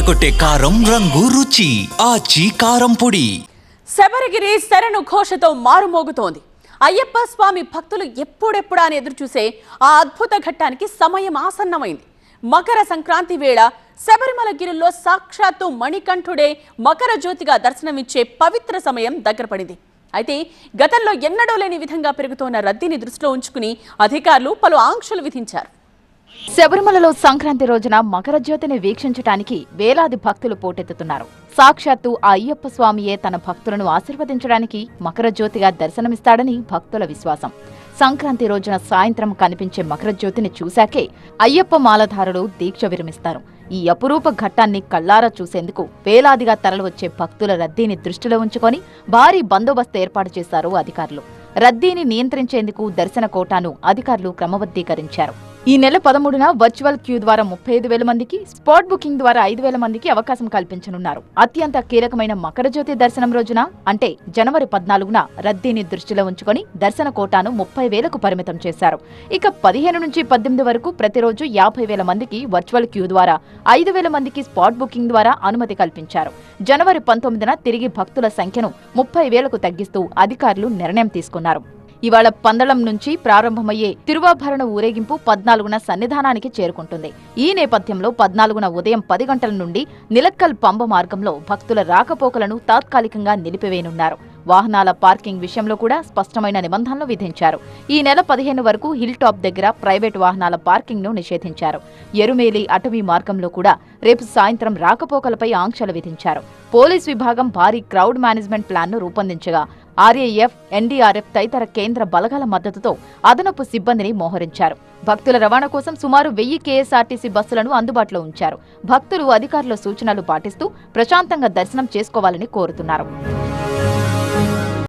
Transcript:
అదరగొట్టే కారం రంగు రుచి ఆచి కారం పొడి. శబరిగిరి శరణు ఘోషతో మారుమోగుతోంది. అయ్యప్ప స్వామి భక్తులు ఎప్పుడెప్పుడా అని ఎదురుచూసే ఆ అద్భుత ఘట్టానికి సమయం ఆసన్నమైంది. మకర సంక్రాంతి వేళ శబరిమల గిరిలో సాక్షాత్తు మణికంఠుడే మకర జ్యోతిగా దర్శనమిచ్చే పవిత్ర సమయం దగ్గర పడింది అయితే గతంలో ఎన్నడూ లేని విధంగా పెరుగుతోన్న రద్దీని దృష్టిలో ఉంచుకుని అధికారులు పలు ఆంక్షలు విధించారు. శబరిమలలో సంక్రాంతి రోజున మకర జ్యోతిని వీక్షించటానికి వేలాది భక్తులు పోటెత్తుతున్నారు. సాక్షాత్తు ఆ అయ్యప్ప స్వామియే తన భక్తులను ఆశీర్వదించడానికి మకర జ్యోతిగా దర్శనమిస్తాడని భక్తుల విశ్వాసం. సంక్రాంతి రోజున సాయంత్రం కనిపించే మకర జ్యోతిని చూశాకే అయ్యప్ప మాలధారులు దీక్ష విరమిస్తారు. ఈ అపురూప ఘట్టాన్ని కళ్ళారా చూసేందుకు వేలాదిగా తరలివచ్చే భక్తుల రద్దీని దృష్టిలో ఉంచుకొని భారీ బందోబస్తు ఏర్పాటు చేశారు అధికారులు. రద్దీని నియంత్రించేందుకు దర్శన కోటాను అధికారులు క్రమబద్ధీకరించారు. ఈ నెల పదమూడున వర్చువల్ క్యూ ద్వారా ముప్పై ఐదు వేల మందికి స్పాట్ బుకింగ్ ద్వారా ఐదు వేల మందికి అవకాశం కల్పించనున్నారు. అత్యంత కీలకమైన మకర జ్యోతి దర్శనం రోజున అంటే జనవరి పద్నాలుగున రద్దీని దృష్టిలో ఉంచుకొని దర్శన కోటాను ముప్పై వేలకు పరిమితం చేశారు. ఇక పదిహేను నుంచి పద్దెనిమిది వరకు ప్రతిరోజు యాభై వేల మందికి వర్చువల్ క్యూ ద్వారా ఐదు వేల మందికి స్పాట్ బుకింగ్ ద్వారా అనుమతి కల్పించారు. జనవరి పంతొమ్మిదిన తిరిగి భక్తుల సంఖ్యను ముప్పై వేలకు తగ్గిస్తూ అధికారులు నిర్ణయం తీసుకున్నారు. ఇవాళ పందళం నుంచి ప్రారంభమయ్యే తిరువాభరణ ఊరేగింపు పద్నాలుగున సన్నిధానానికి చేరుకుంటుంది. ఈ నేపథ్యంలో పద్నాలుగున ఉదయం పది గంటల నుండి నిలక్కల్ పంబ మార్గంలో భక్తుల రాకపోకలను తాత్కాలికంగా నిలిపివేయనున్నారు. వాహనాల పార్కింగ్ విషయంలో కూడా స్పష్టమైన నిబంధనలు విధించారు. ఈ నెల పదిహేను వరకు హిల్ టాప్ దగ్గర ప్రైవేట్ వాహనాల పార్కింగ్ను నిషేధించారు. ఎరుమేలి అటవీ మార్గంలో కూడా రేపు సాయంత్రం రాకపోకలపై ఆంక్షలు విధించారు. పోలీస్ విభాగం భారీ క్రౌడ్ మేనేజ్మెంట్ ప్లాన్ను రూపొందించగా ఆర్ఏఎఫ్ ఎన్డీఆర్ఎఫ్ తదితర కేంద్ర బలగాల మద్దతుతో అదనపు సిబ్బందిని మోహరించారు. భక్తుల రవాణా కోసం సుమారు వెయ్యి కేఎస్ఆర్టీసీ బస్సులను అందుబాటులో ఉంచారు. భక్తులు అధికారుల సూచనలు పాటిస్తూ ప్రశాంతంగా దర్శనం చేసుకోవాలని కోరుతున్నారు.